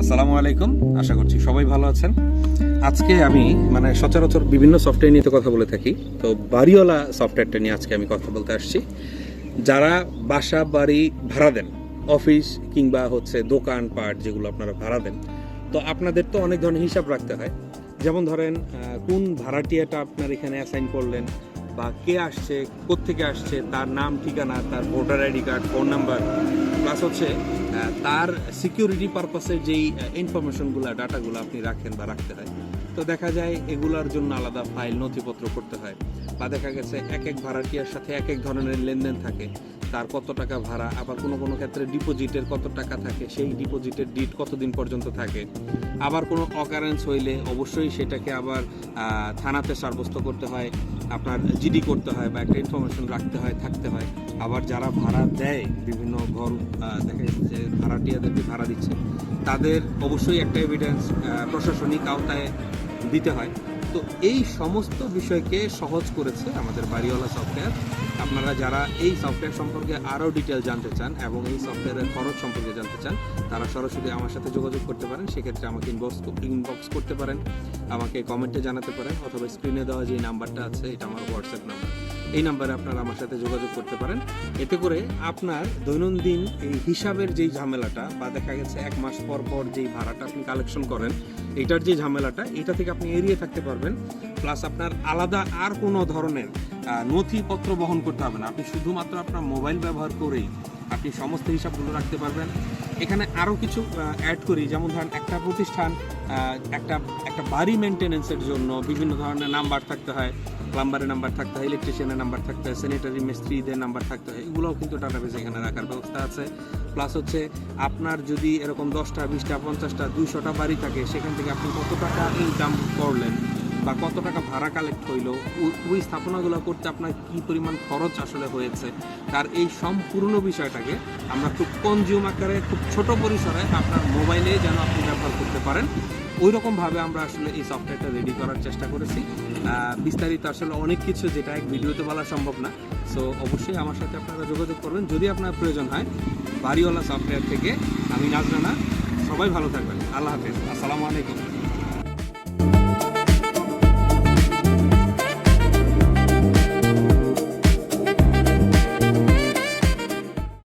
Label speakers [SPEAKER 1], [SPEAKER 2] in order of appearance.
[SPEAKER 1] আসসালামু আলাইকুম। আশা করছি সবাই ভালো আছেন। আজকে আমি মানে সচরাচর বিভিন্ন সফটওয়্যার নিয়ে তো কথা বলে থাকি। তো বাড়িওয়ালা সফটওয়্যারটা নিয়ে আজকে আমি কথা বলতে আসছি। যারা বাসা, বাড়ি ভাড়া দেন অফিস কিংবা হচ্ছে দোকান, পাট যেগুলো আপনারা ভাড়া দেন, তো আপনাদের তো অনেক ধরনের হিসাব রাখতে হয়। যেমন ধরেন কোন ভাড়াটিয়াটা আপনার এখানে অ্যাসাইন করলেন বা কে আসছে, কোত্থেকে আসছে, তার নাম, ঠিকানা, তার voter ID card phone number plus হচ্ছে তার সিকিউরিটি পারপাসের যেই ইনফরমেশনগুলো ডাটাগুলো আপনি রাখেন বা রাখতে হয়, তো দেখা যায় এগুলোর জন্য আলাদা ফাইল নথিপত্র করতে হয়, বা দেখা গেছে এক এক ভাড়াটিয়ার সাথে এক এক ধরনের লেনদেন থাকে। তার কত টাকা ভাড়া, আবার কোনো কোনো ক্ষেত্রে ডিপোজিটের কত টাকা থাকে, সেই ডিপোজিটের ডিট কতদিন পর্যন্ত থাকে। আবার কোনো অকারেন্স হইলে অবশ্যই সেটাকে আবার থানাতে সাব্যস্ত করতে হয়, আপনার জিডি করতে হয় বা একটা ইনফরমেশন রাখতে হয়, থাকতে হয়। আবার যারা ভাড়া দেয়, বিভিন্ন ঘর দেখা যাচ্ছে ভাড়াটিয়াদেরকে ভাড়া দিচ্ছে, তাদের অবশ্যই একটা এভিডেন্স প্রশাসনিক আওতায় দিতে হয়। তো এই সমস্ত বিষয়কে সহজ করেছে আমাদের বাড়িওয়ালা সফটওয়্যার আপনারা যারা এই সফটওয়্যার সম্পর্কে আরও ডিটেল জানতে চান এবং এই সফটওয়্যারের খরচ সম্পর্কে জানতে চান, তারা সরাসরি আমার সাথে যোগাযোগ করতে পারেন। সেক্ষেত্রে আমাকে ইনবক্স ইনবক্স করতে পারেন, আমাকে কমেন্টে জানাতে পারেন, অথবা স্ক্রিনে দেওয়া যে নাম্বারটা আছে, এটা আমার হোয়াটসঅ্যাপ নাম্বার এই নাম্বারে আপনারা আমার সাথে যোগাযোগ করতে পারেন। এতে করে আপনার দৈনন্দিন এই হিসাবের যেই ঝামেলাটা বা দেখা গেছে এক মাস পর পর যেই ভাড়াটা আপনি কালেকশন করেন এটার যে ঝামেলাটা, এটা থেকে আপনি এড়িয়ে থাকতে পারবেন। প্লাস আপনার আলাদা আর কোনো ধরনের নথিপত্র বহন করতে হবে না। আপনি শুধুমাত্র আপনার মোবাইল ব্যবহার করেই আপনি সমস্ত হিসাবগুলো রাখতে পারবেন। এখানে আরও কিছু অ্যাড করি। যেমন ধরেন, একটা প্রতিষ্ঠান একটা একটা বাড়ি মেনটেনেন্সের জন্য বিভিন্ন ধরনের নাম্বার থাকতে হয়। প্লাম্বারের নাম্বার থাকতে হয় ইলেকট্রিশিয়ানের নাম্বার থাকতে হয় স্যানিটারি মিস্ত্রিদের নাম্বার থাকতে হয়, এগুলোও কিন্তু ডাটাবেস এখানে রাখার ব্যবস্থা আছে। প্লাস হচ্ছে, আপনার যদি এরকম দশটা, বিশটা, পঞ্চাশটা, দুইশোটা বাড়ি থাকে, সেখান থেকে আপনি কত টাকা ইনকাম করলেন বা কত টাকা ভাড়া কালেক্ট হইল ওই স্থাপনাগুলো করতে আপনার কি পরিমাণ খরচ আসলে হয়েছে? তার এই সম্পূর্ণ বিষয়টাকে আমরা খুব কনজিউম আকারে, খুব ছোট পরিসরে আপনার মোবাইলে যেন আপনি ব্যবহার করতে পারেন। ওই রকমভাবে আমরা আসলে এই সফটওয়্যারটা রেডি করার চেষ্টা করেছি। বিস্তারিত আসলে অনেক কিছু যেটা এক ভিডিওতে বলা সম্ভব না। সো অবশ্যই আমার সাথে আপনারা যোগাযোগ করবেন। যদি আপনার প্রয়োজন হয় বাড়িওয়ালা সফটওয়্যার থেকে আমি নাজরানা সবাই ভালো থাকবেন। আল্লাহ হাফেজ। আসসালামু আলাইকুম।